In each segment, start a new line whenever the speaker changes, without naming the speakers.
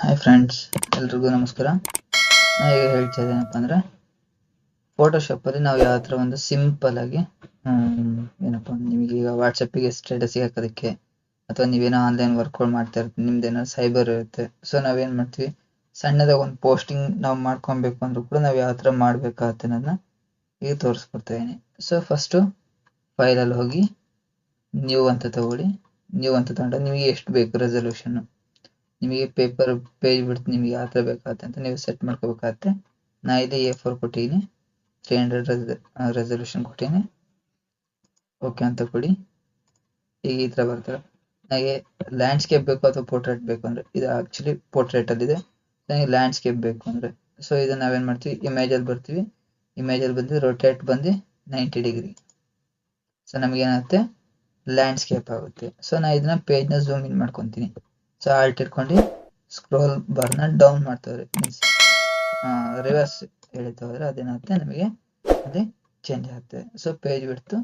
Hi friends ಎಲ್ರಿಗೂ ನಮಸ್ಕಾರ. ನಾ ಈಗ ಹೇಳ್ತಾ ಇದ್ದೇನಪ್ಪ ಅಂದರೆ ಫೋಟೋಶಾಪಲ್ಲಿ ನಾವು ಯಾವ ಥರ ಒಂದು ಸಿಂಪಲ್ ಆಗಿ ಏನಪ್ಪ ನಿಮಗೆ ಈಗ ವಾಟ್ಸಪ್ಪಿಗೆ ಸ್ಟೇಟಸ್ ಹಾಕೋದಕ್ಕೆ, ಅಥವಾ ನೀವೇನೋ ಆನ್ಲೈನ್ ವರ್ಕ್ಗಳು ಮಾಡ್ತಾ ಇರ್ತೀವಿ ನಿಮ್ದೇನೋ ಸೈಬರ್ ಇರುತ್ತೆ. ಸೊ ನಾವೇನು ಮಾಡ್ತೀವಿ, ಸಣ್ಣದಾಗ ಒಂದು ಪೋಸ್ಟಿಂಗ್ ನಾವು ಮಾಡ್ಕೊಬೇಕು ಅಂದ್ರೂ ಕೂಡ ನಾವು ಯಾವ ಥರ ಮಾಡಬೇಕಾಗತ್ತೆ ಅನ್ನೋದನ್ನ ಈಗ ತೋರಿಸ್ಕೊಡ್ತಾ ಇದ್ದೀನಿ. ಸೊ ಫಸ್ಟು ಫೈಲಲ್ಲಿ ಹೋಗಿ ನ್ಯೂ ಅಂತ ತಗೊಳ್ಳಿ. ನ್ಯೂ ಅಂತ ತಗೊಂಡ್ರೆ ನಿಮಗೆ ಎಷ್ಟು ಬೇಕು ರೆಸಲ್ಯೂಷನ್ನು ನಿಮಗೆ ಪೇಪರ್ ಪೇಜ್ ಬಿಡ್ತು ನಿಮಗೆ ಯಾವ ಥರ ಬೇಕಾಗತ್ತೆ ಅಂತ ನೀವು ಸೆಟ್ ಮಾಡ್ಕೋಬೇಕಾಗತ್ತೆ. ನಾ ಇದು ಎ ಫೋರ್ ಕೊಟ್ಟಿದ್ದೀನಿ. ತ್ರೀ ಹಂಡ್ರೆಡ್ ರೆಸಲ್ಯೂಷನ್ ಕೊಟ್ಟಿದ್ದೀನಿ. ಓಕೆ ಅಂತ ಕೊಡಿ. ಈಗ ಈ ಥರ ಬರ್ತದೆ. ನನಗೆ ಲ್ಯಾಂಡ್ಸ್ಕೇಪ್ ಬೇಕು ಅಥವಾ ಪೋರ್ಟ್ರೇಟ್ ಬೇಕು ಅಂದರೆ, ಇದು ಆ್ಯಕ್ಚುಲಿ ಪೋರ್ಟ್ರೇಟಲ್ಲಿದೆ ನನಗೆ ಲ್ಯಾಂಡ್ಸ್ಕೇಪ್ ಬೇಕು ಅಂದರೆ. ಸೊ ಇದನ್ನು ನಾವೇನು ಮಾಡ್ತೀವಿ? ಇಮೇಜಲ್ಲಿ ಬರ್ತೀವಿ. ಇಮೇಜಲ್ಲಿ ಬಂದು ರೊಟೇಟ್ ಬಂದು ನೈಂಟಿ ಡಿಗ್ರಿ ಸೊ ನಮಗೇನಾಗುತ್ತೆ ಲ್ಯಾಂಡ್ಸ್ಕೇಪ್ ಆಗುತ್ತೆ. ಸೊ ನಾ ಇದನ್ನ ಪೇಜ್ನ ಝೂಮ್ ಇನ್ ಮಾಡ್ಕೊತೀನಿ. ಸೊ ಆಲ್ಟ್ ಇಟ್ಕೊಂಡು ಸ್ಕ್ರೋಲ್ ಬಾರ್ನ ಡೌನ್ ಮಾಡ್ತಾವ್ರೆ ಮೀನ್ಸ್ ರಿವರ್ಸ್ ಎಳಿತಾ ಹೋದ್ರೆ ಅದೇನಾಗುತ್ತೆ ನಮಗೆ ಅದೇ ಚೇಂಜ್ ಆಗುತ್ತೆ. ಸೊ ಪೇಜ್ ಬಿಡ್ತು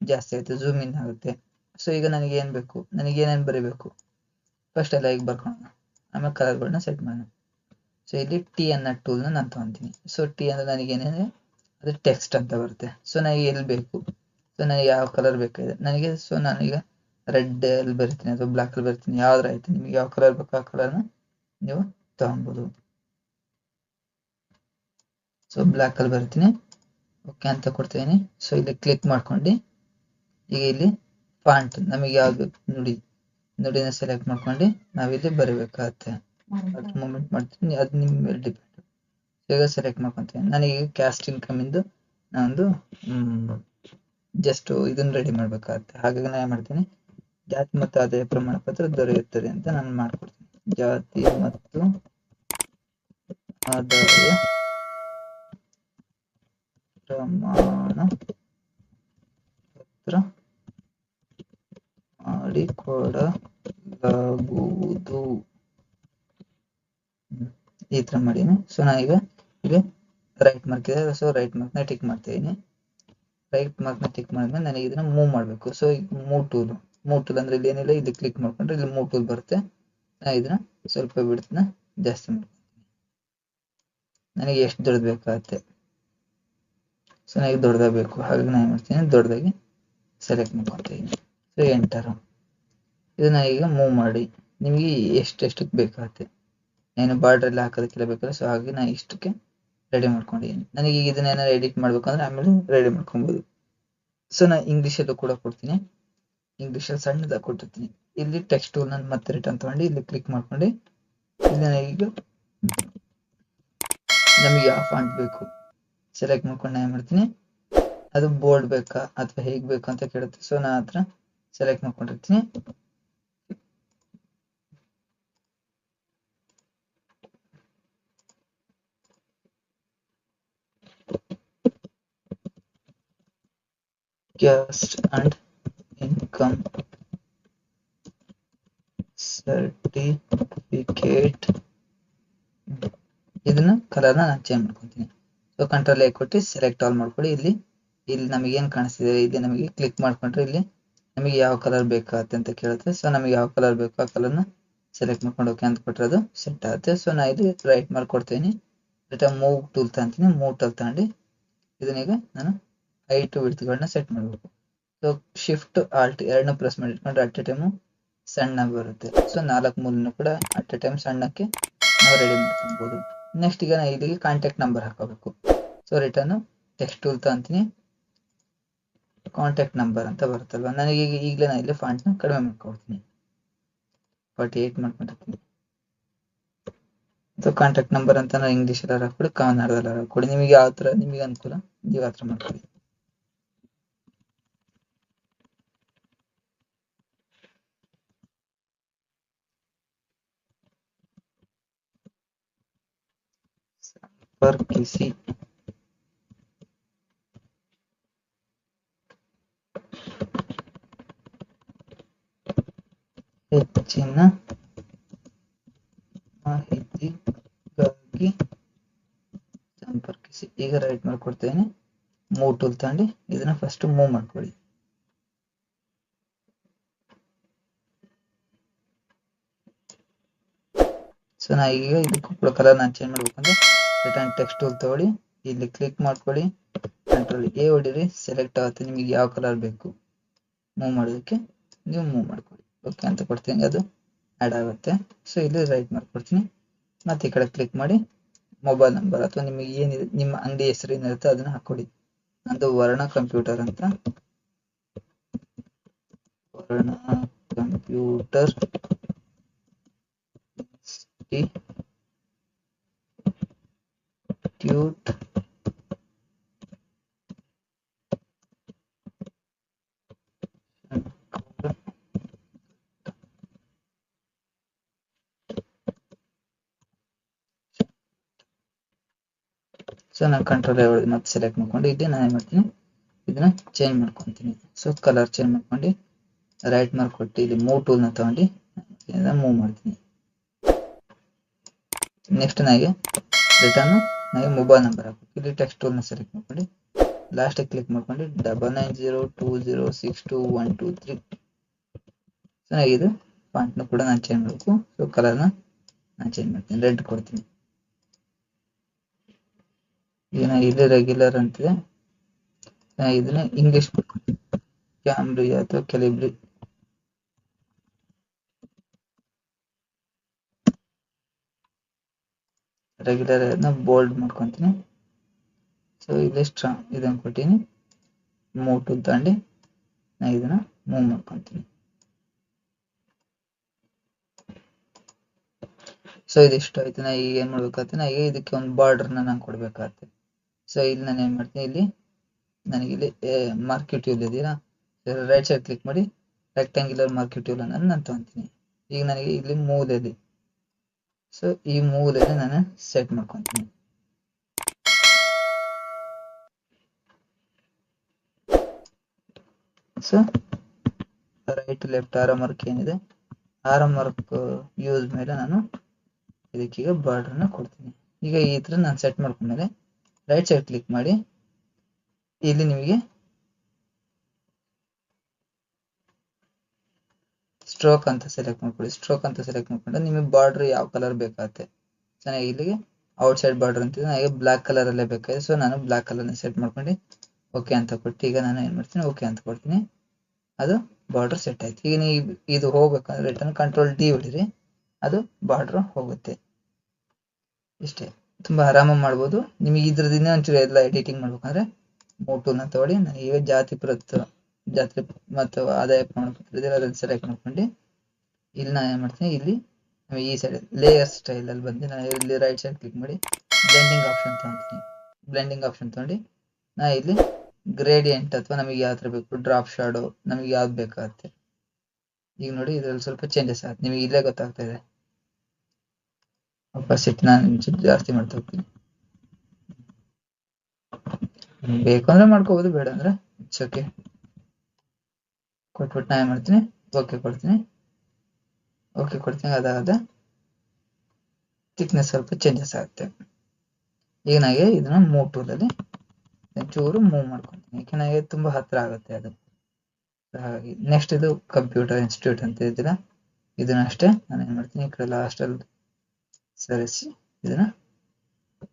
ಜಾಸ್ತಿ ಆಯಿತು ಝೂಮ್ ಇನ್ ಆಗುತ್ತೆ. ಸೊ ಈಗ ನನಗೆ ಏನು ಬೇಕು? ನನಗೆ ಏನೇನು ಬರೀಬೇಕು? ಫಸ್ಟ್ ಎಲ್ಲ ಈಗ ಬರ್ಕೊಳ್ಳೋಣ ಆಮೇಲೆ ಕಲರ್ಗಳನ್ನ ಸೆಟ್ ಮಾಡೋಣ. ಸೊ ಇಲ್ಲಿ ಟಿ ಅನ್ನೋ ಟೂಲ್ನ ನಾನು ತೊಗೊತೀನಿ. ಸೊ ಟಿ ಅಂದರೆ ನನಗೆ ಏನೇನಿದೆ ಅದು ಟೆಕ್ಸ್ಟ್ ಅಂತ ಬರುತ್ತೆ. ಸೊ ನನಗೆ ಎಲ್ಲಿ ಬೇಕು? ಸೊ ನನಗೆ ಯಾವ ಕಲರ್ ಬೇಕಾಗಿದೆ? ನನಗೆ ಸೊ ನಾನೀಗ ರೆಡ್ ಅಲ್ಲಿ ಬರ್ತೀನಿ ಅಥವಾ ಬ್ಲ್ಯಾಕ್ ಅಲ್ಲಿ ಬರ್ತೀನಿ. ಯಾವ್ದ್ರ ಆಯ್ತು. ನಿಮಗೆ ಯಾವ ಕಲರ್ ಬೇಕು ಆ ಕಲರ್ನ ನೀವು ತಗೊಬೋದು. ಸೊ ಬ್ಲ್ಯಾಕ್ ಅಲ್ಲಿ ಬರ್ತೀನಿ. ಓಕೆ ಅಂತ ಕೊಡ್ತೀನಿ ಸೊ ಇಲ್ಲಿ ಕ್ಲಿಕ್ ಮಾಡ್ಕೊಂಡು. ಈಗ ಇಲ್ಲಿ ಫಾಂಟ್ ನಮಗೆ ಯಾವ್ದು ನುಡಿ. ನುಡಿನ ಸೆಲೆಕ್ಟ್ ಮಾಡ್ಕೊಂಡು ನಾವಿಲ್ಲಿ ಬರೀಬೇಕಾಗತ್ತೆ. ಮೂಮೆಂಟ್ ಮಾಡ್ತೀನಿ. ಅದು ನಿಮ್ಮ ಮೇಲೆ ಡಿಪೆಂಡ್ ಈಗ ಸೆಲೆಕ್ಟ್ ಮಾಡ್ಕೊತೀನಿ. ನನಗೆ ಕ್ಯಾಸ್ಟ್ ಇನ್ಕಮ್ ಇಂದು ನಾನೊಂದು ಜಸ್ಟ್ ಇದನ್ನ ರೆಡಿ ಮಾಡ್ಬೇಕಾಗತ್ತೆ. ಹಾಗಾಗಿ ನಾನು ಏನ್ ಮಾಡ್ತೀನಿ? ಜಾತಿ ಮತ್ತು ಆದಾಯ ಪ್ರಮಾಣ ಪತ್ರ ದೊರೆಯುತ್ತದೆ ಅಂತ ನಾನು ಮಾಡ್ಕೊಡ್ತೀನಿ. ಜಾತಿ ಮತ್ತು ಆದಾಯ ಪ್ರಮಾಣ ಪತ್ರ ಮಾಡಿಕೊಡಲಾಗುವುದು. ಈ ತರ ಮಾಡೀನಿ. ಸೊ ನಾನೀಗ ಇಲ್ಲಿ ರೈಟ್ ಮಾರ್ಕ್ ಇದೆ. ಸೊ ರೈಟ್ ಮಾರ್ಕ್ನ ಟಿಕ್ ಮಾಡ್ತಿದ್ದೀನಿ ರೈಟ್ ಮಾರ್ಕ್ನ ಟಿಕ್ ಮಾಡಿದ್ಮೇಲೆ ನನಗೆ ಇದನ್ನ ಮೂವ್ ಮಾಡಬೇಕು. So move tool move tool ಅಂದ್ರೆ ಇಲ್ಲಿ ಏನಿಲ್ಲ, ಇಲ್ಲಿ ಕ್ಲಿಕ್ ಮಾಡ್ಕೊಂಡ್ರೆ ಇಲ್ಲಿ ಮೂವ್ ಟೂಲ್ ಬರುತ್ತೆ. ನಾನು ಇದನ್ನ ಸ್ವಲ್ಪ ಬಿಡ್ತನ, ಜಾಸ್ತಿ ಮಾಡ್ತೀನಿ ನನಗೆ ಎಷ್ಟು ದೊಡ್ಡದು ಬೇಕಾಗುತ್ತೆ ಸೊ ನನಗೆ ದೊಡ್ಡದಾಗ ಬೇಕು. ಹಾಗಾಗಿ ನಾನು ಮಾಡ್ತೀನಿ, ದೊಡ್ಡದಾಗಿ ಸೆಲೆಕ್ಟ್ ಮಾಡ್ಕೊತೀನಿ ಸೊ ಎಂಟರ್ ಇದನ್ನ ಈಗ ಮೂವ್ ಮಾಡಿ. ನಿಮಗೆ ಎಷ್ಟೆಷ್ಟಕ್ಕೆ ಬೇಕಾಗುತ್ತೆ ಏನು ಬಾರ್ಡರ್ ಎಲ್ಲ ಹಾಕೋದಕ್ಕೆಲ್ಲ ಬೇಕಲ್ಲ ಸೊ ಹಾಗೆ ನಾನು ಇಷ್ಟಕ್ಕೆ ರೆಡಿ ಮಾಡ್ಕೊಂಡಿದ್ದೀನಿ. ನನಗೆ ಈಗ ಇದನ್ನ ಏನಾದ್ರು ಎಡಿಟ್ ಮಾಡ್ಬೇಕಂದ್ರೆ ಆಮೇಲೆ ರೆಡಿ ಮಾಡ್ಕೊಬೋದು. ಸೊ ನಾನು ಇಂಗ್ಲೀಷಲ್ಲೂ ಕೂಡ ಕೊಡ್ತೀನಿ. ಇಂಗ್ಲೀಷಲ್ಲಿ ಸಣ್ಣದಾಗಿ ಕೊಟ್ಟಿರ್ತೀನಿ. ಇಲ್ಲಿ ಟೆಕ್ಸ್ಟ್ ಟೂಲ್ ನಾನು ಮತ್ತೆ ರಿಟರ್ನ್ ತಗೊಂಡು ಇಲ್ಲಿ ಕ್ಲಿಕ್ ಮಾಡ್ಕೊಂಡು ಇಲ್ಲಿ ಈಗ ನಮಗೆ ಯಾವ ಫಾಂಟ್ ಬೇಕು ಸೆಲೆಕ್ಟ್ ಮಾಡ್ಕೊಂಡು ನಾನು ಮಾಡ್ತೀನಿ? ಅದು ಬೋಲ್ಡ್ ಬೇಕಾ ಅಥವಾ ಹೇಗೆ ಬೇಕು ಅಂತ ಕೇಳುತ್ತೆ. ಸೊ ನಾನು ಹತ್ರ ಸೆಲೆಕ್ಟ್ ಮಾಡ್ಕೊಂಡಿರ್ತೀನಿ. ಕ್ಯಾಸ್ಟ್ and income ಸರ್ಟಿಫಿಕೇಟ್ ಇದನ್ನ ಕಲರ್ನ ನಾನು ಚೇಂಜ್ ಮಾಡ್ಕೊತೀನಿ. ಸೊ ಕಂಟ್ರೋಲ್ ಎ ಕೊಟ್ಟು ಸೆಲೆಕ್ಟ್ ಆಲ್ ಮಾಡ್ಕೊಳ್ಳಿ. ಇಲ್ಲಿ ಇಲ್ಲಿ ನಮಗೆ ಏನು ಕಾಣಿಸ್ತಿದೆ? ಇಲ್ಲಿ ನಮಗೆ ಕ್ಲಿಕ್ ಮಾಡ್ಕೊಂಡ್ರೆ ಇಲ್ಲಿ ನಮಗೆ ಯಾವ ಕಲರ್ ಬೇಕಾಗತ್ತೆ ಅಂತ ಕೇಳುತ್ತೆ. ಸೊ ನಮಗೆ ಯಾವ ಕಲರ್ ಬೇಕು ಆ ಕಲರ್ನ ಸೆಲೆಕ್ಟ್ ಮಾಡ್ಕೊಂಡು ಓಕೆ ಅಂತ ಕೊಟ್ಟರೆ ಅದು ಸೆಟ್ ಆಗುತ್ತೆ. ಸೊ ನಾನು ಇದು ರೈಟ್ ಮಾಡ್ಕೊಡ್ತೀನಿ ರಿಟರ್ನ್ ಮೂವ್ ಟೂಲ್ ತಂತೀನಿ. ಮೂವ್ ಟೂಲ್ ತಗೊಂಡು ಇದನ್ನೀಗ ನಾನು ಹೈಟ್ ವಿಡ್ತ್ಗಳನ್ನ ಸೆಟ್ ಮಾಡಬೇಕು. ಸೊ ಶಿಫ್ಟ್ ಆಲ್ಟ್ ಎರಡನ್ನ ಪ್ರೆಸ್ ಮಾಡಿ ಇಟ್ಕೊಂಡ್ರೆ ಅಟ್ ಎ ಟೈಮು ಸಣ್ಣ ಬರುತ್ತೆ. ಸೊ ನಾಲ್ಕು ಮೂರನ್ನು ಕೂಡ ಅಟ್ ಎ ಟೈಮ್ ಸಣ್ಣಕ್ಕೆ ನಾವು ರೆಡಿ ಮಾಡ್ಕೊಬೋದು. ನೆಕ್ಸ್ಟ್ ಈಗ ನಾನು ಇಲ್ಲಿಗೆ ಕಾಂಟ್ಯಾಕ್ಟ್ ನಂಬರ್ ಹಾಕೋಬೇಕು. ಸೊ ರಿಟರ್ನ್ ಟೆಕ್ಸ್ಟ್ ಟೂಲ್ ತಗೊಂತೀನಿ ಕಾಂಟ್ಯಾಕ್ಟ್ ನಂಬರ್ ಅಂತ ಬರುತ್ತಲ್ವ? ನನಗೆ ಈಗ ಈಗಲೇ ನಾನು ಇಲ್ಲಿ ಫಾಂಟ್ನ ಕಡಿಮೆ ಮಾಡ್ಕೊಳ್ತೀನಿ ಫಾರ್ಟಿ ಏಟ್ ಮಾಡ್ಕೊಂಡಿರ್ತೀನಿ ಸೊ ಕಾಂಟ್ಯಾಕ್ಟ್ ನಂಬರ್ ಅಂತ ನಾವು ಇಂಗ್ಲೀಷಲ್ಲಿ ಹಾಕ್ಬಿಡಿ ಕನ್ನಡದಲ್ಲಿ ಹಾಕ್ಬಿಡಿ. ನಿಮಗೆ ಯಾವ ಥರ, ನಿಮಗೆ ಅನುಕೂಲ, ನೀವು ಆ ಥರ ಮಾಡ್ಕೊಳ್ಳಿ ಸಂಪರ್ಕಿಸಿ ಹೆಚ್ಚಿನ ಮಾಹಿತಿಗಾಗಿ ಸಂಪರ್ಕಿಸಿ ಈಗ ರೈಟ್ ಮಾಡ್ಕೊಡ್ತೇನೆ ಮೂವ್ ಟೂಲ್ ತಗೊಂಡು ಇದನ್ನ ಫಸ್ಟ್ ಮೂವ್ ಮಾಡ್ಕೊಳ್ಳಿ ಸೊ ನಾ ಈಗ ಇದಕ್ಕೂ ಕೂಡ ಕಲರ್ ನಾನು ಚೇಂಜ್ ಮಾಡ್ಬೇಕಂದ್ರೆ ರಿಟರ್ನ್ ಟೆಕ್ಸ್ಟ್ ಟೂಲ್ ತಗೊಳ್ಳಿ. ಇಲ್ಲಿ ಕ್ಲಿಕ್ ಮಾಡ್ಕೊಳ್ಳಿ. Control A ಹೊಡಿರಿ. ಸೆಲೆಕ್ಟ್ ಆಗುತ್ತೆ. ನಿಮಗೆ ಯಾವ ಕಲರ್ ಬೇಕು. ಮೂವ್ ಮಾಡೋದಕ್ಕೆ ನೀವು ಮೂವ್ ಮಾಡ್ಕೊಳ್ಳಿ. ಓಕೆ ಅಂತ ಕೊಡ್ತೀನಿ. ಅದು ಆ್ಯಡ್ ಆಗುತ್ತೆ. ಸೊ ಇಲ್ಲಿ ರೈಟ್ ಮಾಡ್ಕೊಡ್ತೀನಿ ಮತ್ತೆ ಈ ಕಡೆ ಕ್ಲಿಕ್ ಮಾಡಿ. ಮೊಬೈಲ್ ನಂಬರ್ ಅಥವಾ ನಿಮಗೆ ಏನಿದೆ, ನಿಮ್ಮ ಅಂಗಡಿ ಹೆಸರು ಏನಿರುತ್ತೆ ಅದನ್ನ ಹಾಕ್ಕೊಡಿ ನಂದು ವರ್ಣ ಕಂಪ್ಯೂಟರ್ ಅಂತ. ವರ್ಣ ಕಂಪ್ಯೂಟರ್ ಟ್ಯೂಟ್ ಸೊ ನಾನು ಕಂಟ್ರೋಲ್ ಮತ್ತೆ ಸೆಲೆಕ್ಟ್ ಮಾಡ್ಕೊಂಡು ಇಲ್ಲಿ ನಾನು ಏನು ಮಾಡ್ತೀನಿ? ಇದನ್ನ ಚೇಂಜ್ ಮಾಡ್ಕೊತೀನಿ. ಸೊ ಕಲರ್ ಚೇಂಜ್ ಮಾಡ್ಕೊಂಡು ರೈಟ್ ಮಾರ್ಕ್ ಕೊಟ್ಟು ಇಲ್ಲಿ ಮೂವ್ ಟೂಲ್ನ ತಗೊಂಡು ಮೂವ್ ಮಾಡ್ತೀನಿ. ನೆಕ್ಸ್ಟ್ ನನಗೆ ರಿಟರ್ನ್ ನನಗೆ ಮೊಬೈಲ್ ನಂಬರ್ ಹಾಕಬೇಕು. ಇಲ್ಲಿ ಟೆಕ್ಸ್ಟ್ ಟೂಲ್ನ ಸೆಲೆಕ್ಟ್ ಮಾಡ್ಕೊಂಡು ಲಾಸ್ಟಿಗೆ ಕ್ಲಿಕ್ ಮಾಡ್ಕೊಂಡು double nine zero two zero six two one two three ಚೆನ್ನಾಗಿದೆ. ಫಾಂಟ್ನ ಕೂಡ ನಾನು ಚೇಂಜ್ ಮಾಡಬೇಕು. ಸೊ ಕಲರ್ನ ನಾನು ಚೇಂಜ್ ಮಾಡ್ತೀನಿ. ರೆಡ್ ಕೊಡ್ತೀನಿ. ಈಗ ಇಲ್ಲಿ ರೆಗ್ಯುಲರ್ ಅಂತಿದೆ. ಇದನ್ನ ಇಂಗ್ಲಿಷ್ ಕ್ಯಾಮ್ರಿ ಅಥವಾ ಕೆಲಿಬ್ರಿ ರೆಗ್ಯುಲರ್ ಅದನ್ನ ಬೋಲ್ಡ್ ಮಾಡ್ಕೊತೀನಿ. ಸೊ ಇಲ್ಲಿ ಸ್ಟ್ರಾಂಗ್ ಇದನ್ನು ಕೊಟ್ಟಿನಿ ಮೂವ್ ಟು ತಗೊಂಡು ನಾ ಇದನ್ನ ಮೂವ್ ಮಾಡ್ಕೊತೀನಿ. ಸೊ ಇದಿಷ್ಟು ಆಯ್ತು. ನಾ ಈಗ ಏನ್ ಮಾಡ್ಬೇಕಾಗ್ತದೆ? ನಾ ಈಗ ಇದಕ್ಕೆ ಒಂದು ಬಾರ್ಡರ್ ನಾನು ಕೊಡ್ಬೇಕಾಗತ್ತೆ ಸೊ ಇಲ್ಲಿ ನಾನು ಏನ್ ಮಾಡ್ತೀನಿ? ಇಲ್ಲಿ ನನಗೆ ಇಲ್ಲಿ marquee tool right side click ಮಾಡಿ ರೆಕ್ಟಾಂಗ್ಯುಲರ್ ಮಾರ್ಕೆಟ್ ಯೂಲ್ ಅನ್ನು ನಾನು ತಗೊಂತೀನಿ. ಈಗ ನನಗೆ ಇಲ್ಲಿ ಮೂಲೆಯಲ್ಲಿ ಸೊ ಈ ಮೂರನ್ನ ನಾನು ಸೆಟ್ ಮಾಡ್ಕೊತೀನಿ so right left R mark ಏನಿದೆ ಆರ್ ಮಾರ್ಕ್ ಯೂಸ್ ಮೇಲೆ ನಾನು ಇದಕ್ಕೀಗ ಬಾರ್ಡರ್ನ ಕೊಡ್ತೀನಿ ಈಗ ಈ ತರ ನಾನು ಸೆಟ್ ಮಾಡ್ಕೊಂಡ್ಮೇಲೆ ರೈಟ್ ಸೈಡ್ ಕ್ಲಿಕ್ ಮಾಡಿ. ಇಲ್ಲಿ ನಿಮಗೆ ಸ್ಟ್ರೋಕ್ ಅಂತ ಸೆಲೆಕ್ಟ್ ಮಾಡ್ಕೊಳ್ಳಿ. ಸ್ಟ್ರೋಕ್ ಅಂತ ಸೆಲೆಕ್ಟ್ ಮಾಡ್ಕೊಂಡು ನಿಮಗೆ ಬಾರ್ಡರ್ ಯಾವ ಕಲರ್ ಬೇಕಾಗುತ್ತೆ. ಚೆನ್ನಾಗಿ ಇಲ್ಲಿಗೆ ಔಟ್ ಸೈಡ್ ಬಾರ್ಡರ್ ಅಂತಿದೆ. ನನಗೆ ಕಲರ್ ಅಲ್ಲೇ ಬೇಕಾಗಿದೆ. ಸೊ ನಾನು ಬ್ಲ್ಯಾಕ್ ಕಲರ್ನ ಸೆಟ್ ಮಾಡ್ಕೊಂಡು ಓಕೆ ಅಂತ ಕೊಟ್ಟು ಈಗ ನಾನು ಏನು ಮಾಡ್ತೀನಿ? ಓಕೆ ಅಂತ ಕೊಡ್ತೀನಿ. ಅದು ಬಾರ್ಡರ್ ಸೆಟ್ ಆಯ್ತು. ಈಗ ನೀವು ಇದು ಹೋಗ್ಬೇಕಂದ್ರೆ ರಿಟರ್ನ್ ಕಂಟ್ರೋಲ್ ಡಿ ಹೊಡಿರಿ. ಅದು ಬಾರ್ಡರ್ ಹೋಗುತ್ತೆ. ಇಷ್ಟೇ. ತುಂಬಾ ಆರಾಮಾಗಿ ಮಾಡ್ಬೋದು. ನಿಮಗೆ ಇದ್ರದಿಂದ ಒಂಚೂರು ಎಲ್ಲ ಎಡಿಟಿಂಗ್ ಮಾಡ್ಬೇಕಂದ್ರೆ ಮೋಟುನ ತಗೊಳ್ಳಿ. ನನಗೆ ಈಗ ಜಾತಿ ಪ್ರತ್ ಜಾತಿ ಮತ್ತು ಆದಾಯ ಪ್ರಮಾಣ ಪತ್ರ ಇದೆಲ್ಲ ಸೆಲೆಕ್ಟ್ ಮಾಡ್ಕೊಂಡು ಇಲ್ಲಿ ನಾನು ಏನು ಮಾಡ್ತೀನಿ, ಇಲ್ಲಿ ಈ ಸೈಡ್ ಲೇಯರ್ ಸ್ಟೈಲ್ ಅಲ್ಲಿ ಬಂದು ನಾನು ಇಲ್ಲಿ ರೈಟ್ ಸೈಡ್ ಕ್ಲಿಕ್ ಮಾಡಿ ಬ್ಲೆಂಡಿಂಗ್ ಆಪ್ಷನ್ ತಗೊಂತೀನಿ. ಬ್ಲೆಂಡಿಂಗ್ ಆಪ್ಷನ್ ತಗೊಂಡು ನಾ ಇಲ್ಲಿ ಗ್ರೇಡಿಯಂಟ್ ಅಥವಾ ನಮಗೆ ಯಾವ ಥರ ಬೇಕು ಡ್ರಾಪ್ ಶಾಡೋ ನಮಗೆ ಯಾವ್ದು ಬೇಕಾಗುತ್ತೆ. ಈಗ ನೋಡಿ ಇದರಲ್ಲಿ ಸ್ವಲ್ಪ ಚೇಂಜಸ್ ಆಗುತ್ತೆ ನಿಮಗೆ ಇಲ್ಲೇ ಗೊತ್ತಾಗ್ತಾ ಇದೆ. ಅಪಾಸಿಟಿ ನಾನು ಜಾಸ್ತಿ ಮಾಡ್ತಾ ಹೋಗ್ತೀನಿ. ಬೇಕು ಅಂದ್ರೆ ಮಾಡ್ಕೋಬಹುದು ಬೇಡ ಅಂದ್ರೆ ಇಟ್ಸ್ ಓಕೆ ಕೊಟ್ಬಿಟ್ಟು ನಾ ಏನ್ ಮಾಡ್ತೀನಿ. ಓಕೆ ಕೊಡ್ತೀನಿ. ಓಕೆ ಕೊಡ್ತೀನಿ. ಅದಾಗದ ಥಿಕ್ನೆಸ್ ಸ್ವಲ್ಪ ಚೇಂಜಸ್ ಆಗುತ್ತೆ. ಈಗ ಇದನ್ನ ಮೂವ್ ಟೂಲಲ್ಲಿ ಚೂರು ಮೂವ್ ಮಾಡ್ಕೊತೀನಿ ಯಾಕೆ ನನಗೆ ತುಂಬಾ ಹತ್ರ ಆಗುತ್ತೆ ಅದು. ಹಾಗಾಗಿ ನೆಕ್ಸ್ಟ್ ಇದು ಕಂಪ್ಯೂಟರ್ ಇನ್ಸ್ಟಿಟ್ಯೂಟ್ ಅಂತ ಇದ್ದೀರ ಇದನ್ನ ಅಷ್ಟೇ. ನಾನು ಏನ್ ಮಾಡ್ತೀನಿ? ಈ ಕಡೆ ಲಾಸ್ಟಲ್ಲಿ ಸರಿಸಿ ಇದನ್ನ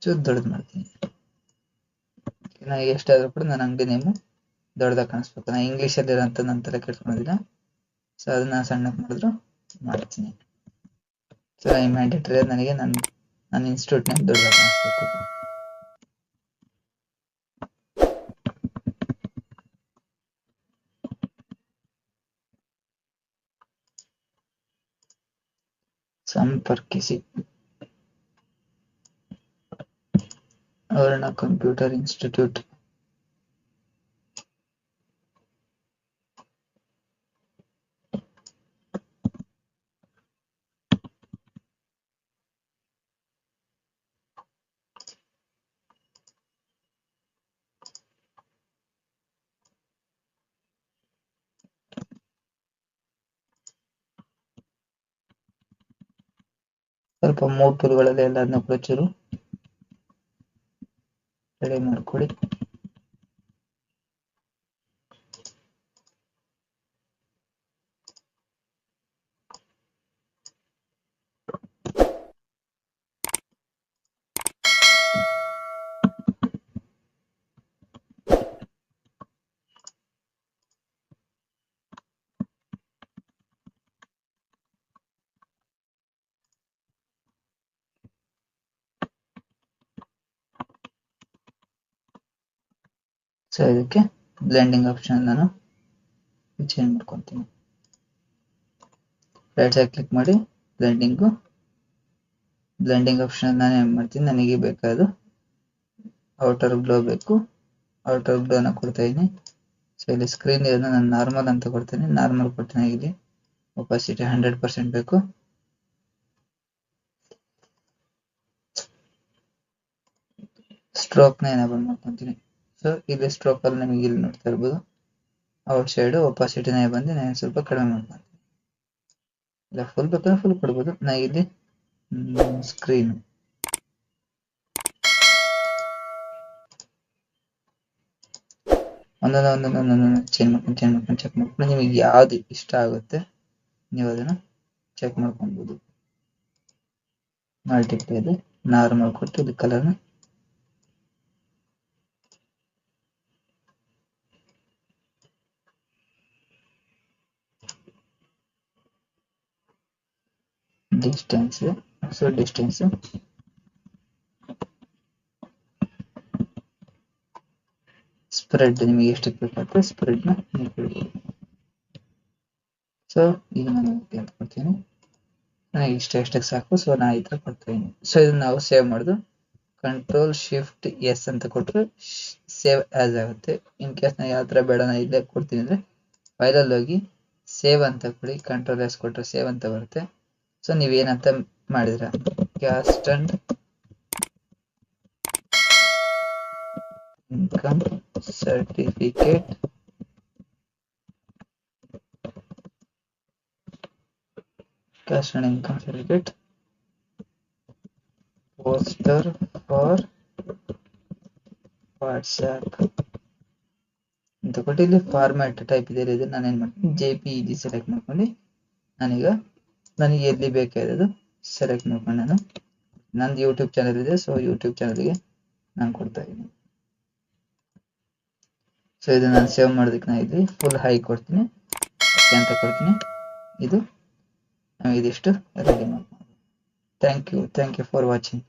ಚೂರು ದೊಡ್ಡದು ಮಾಡ್ತೀನಿ. ನನಗೆ ಎಷ್ಟಾದ್ರೂ ಕೂಡ. ನಾನು ಅಂಗಡಿ ನೇಮು ದೊಡ್ಡದಾಗಿ ಕಾಣಿಸ್ಬೇಕು. ನಾ ಅಲ್ಲಿ ಇರೋಂಥ ನನ್ನ ತಲೆ ಸೊ ಅದನ್ನ ಸಣ್ಣಕ್ಕೆ ಮಾಡಿದ್ರು. ಮಾಡ್ತೀನಿ. ಸೊ ಈ ಮ್ಯಾಂಡೇಟರಿ ನನಗೆ. ನನ್ನ ನನ್ನ ಇನ್ಸ್ಟಿಟ್ಯೂಟ್ ನೇಮ್ ದೊಡ್ಡದಾಗಿ ಕಾಣಿಸ್ಬೇಕು. ಸಂಪರ್ಕಿಸಿ. ಅವರನ್ನ ಕಂಪ್ಯೂಟರ್ ಇನ್ಸ್ಟಿಟ್ಯೂಟ್ ಸ್ವಲ್ಪ ಮೂರ್ ಟೂಲ್ಗಳಲ್ಲಿ ಎಲ್ಲ ಅದನ್ನ ಕೂಡ ಚೂರು ರೆಡಿ ಮಾಡ್ಕೊಳ್ಳಿ ಸೊ ಇದಕ್ಕೆ ಬ್ಲೆಂಡಿಂಗ್ ಆಪ್ಷನ್ ನಾನು ಚೇಂಜ್ ಮಾಡ್ಕೊತೀನಿ. ರೈಟ್ ಸೈಡ್ ಕ್ಲಿಕ್ ಮಾಡಿ ಬ್ಲೆಂಡಿಂಗು ಬ್ಲೆಂಡಿಂಗ್ ಆಪ್ಷನ್ ನಾನು ಏನು ಮಾಡ್ತೀನಿ? ನನಗೆ ಬೇಕಾದ ಔಟರ್ ಗ್ಲೋ ಬೇಕು. ಔಟರ್ ಗ್ಲೋನ ಕೊಡ್ತಾ ಇದ್ದೀನಿ. ಸೊ ಇಲ್ಲಿ ಸ್ಕ್ರೀನ್ ಇರೋದು ನಾನು ನಾರ್ಮಲ್ ಅಂತ ಕೊಡ್ತೀನಿ. ನಾರ್ಮಲ್ ಕೊಡ್ತೀನಿ ಇಲ್ಲಿ ಒಪಾಸಿಟಿ ಹಂಡ್ರೆಡ್ ಪರ್ಸೆಂಟ್ ಬೇಕು. ಸ್ಟ್ರೋಕ್ನ ಏನಾದ್ರು ಮಾಡ್ಕೊತೀನಿ. ಸೊ ಇಲ್ಲಿ ಸ್ಟ್ರೋಕ್ ಅಲ್ಲಿ ನಿಮಗೆ ಇಲ್ಲಿ ನೋಡ್ತಾ ಇರ್ಬೋದು. ಔಟ್ ಸೈಡ್ ಒಪಾಸಿಟಿನ ಬಂದು ನಾನು ಸ್ವಲ್ಪ ಕಡಿಮೆ ಮಾಡ್ಕೊತೀನಿ. ಇಲ್ಲ ಫುಲ್ ಬೇಕಾದ್ರೆ ಫುಲ್ ಕೊಡ್ಬೋದು. ನಾ ಇಲ್ಲಿ ಸ್ಕ್ರೀನ್ ಒಂದೊಂದು ಒಂದೊಂದು ಒಂದೊಂದು ಚೇಂಜ್ ಮಾಡ್ಕೊಂಡು ಚೇಂಜ್ ಮಾಡ್ಕೊಂಡು ಚೆಕ್ ಮಾಡ್ಕೊಂಡು, ನಿಮಗೆ ಯಾವ್ದು ಇಷ್ಟ ಆಗುತ್ತೆ, ನೀವು ಅದನ್ನ ಚೆಕ್ ಮಾಡ್ಕೊಬೋದು ಮಲ್ಟಿಪ್ಲೈ ಇದೆ ನಾರ್ಮಲ್ ಕೊಟ್ಟು, ಇದು ಕಲರ್ನ ಡಿಸ್ಟೆನ್ಸ್ so distance. ಸ್ಪ್ರೆಡ್ ನಿಮಗೆ ಎಷ್ಟು ಬೇಕಾಗುತ್ತೆ ಸ್ಪ್ರೆಡ್ನ ಸೊ ಈಗ ನಾನು ಅಂತ ಕೊಡ್ತೀನಿ ನನಗೆ ಇಷ್ಟ ಎಷ್ಟಕ್ಕೆ ಸಾಕು ಸೊ ನಾನು ಈ ಥರ ಕೊಡ್ತೀನಿ ಸೊ ಇದನ್ನ ನಾವು ಸೇವ್ ಮಾಡೋದು. ಕಂಟ್ರೋಲ್ ಶಿಫ್ಟ್ ಎಸ್ ಅಂತ ಕೊಟ್ಟರೆ ಸೇವ್ ಆಸ್ ಆಗುತ್ತೆ. ಇನ್ ಕೇಸ್ ನಾನು ಯಾವ ಥರ ಬೇಡ ನಾನು ಇಲ್ಲೇ ಕೊಡ್ತೀನಿ ಅಂದರೆ ಫೈಲಲ್ಲಿ ಹೋಗಿ ಸೇವ್ ಅಂತ ಕೊಡಿ. ಕಂಟ್ರೋಲ್ ಎಸ್ ಕೊಟ್ಟರೆ ಸೇವ್ ಅಂತ ಬರುತ್ತೆ. ಸೊ ನೀವೇನಂತ ಮಾಡಿದ್ರ? Caste and income certificate caste and income certificate poster for WhatsApp ಅಂತ ಕೊಟ್ಟು ಇಲ್ಲಿ ಫಾರ್ಮ್ಯಾಟ್ ಟೈಪ್ ಇದು ನಾನು ಏನ್ ಮಾಡ್ತೀನಿ? J P E G select ಮಾಡ್ಕೊಂಡು ನಾನೀಗ ನನಗೆ ಎಲ್ಲಿ ಬೇಕಾಗಿರೋದು ಸೆಲೆಕ್ಟ್ ಮಾಡ್ಕೊಂಡು ನಾನು ನಂದು ಯೂಟ್ಯೂಬ್ ಚಾನಲ್ ಇದೆ ಸೊ ಯೂಟ್ಯೂಬ್ ಚಾನಲ್ಗೆ ನಾನು ಕೊಡ್ತಾ ಇದ್ದೀನಿ. ಸೊ ಇದು ನಾನು ಸೇವ್ ಮಾಡೋದಕ್ಕೆ ನಾನು ಇಲ್ಲಿ ಫುಲ್ ಹೈ ಕೊಡ್ತೀನಿ. ಅಂತ ಕೊಡ್ತೀನಿ. ಇದು ಇದಿಷ್ಟು ರೆಡಿ ಮಾಡ್ಕೊಂಡು thank you thank you for watching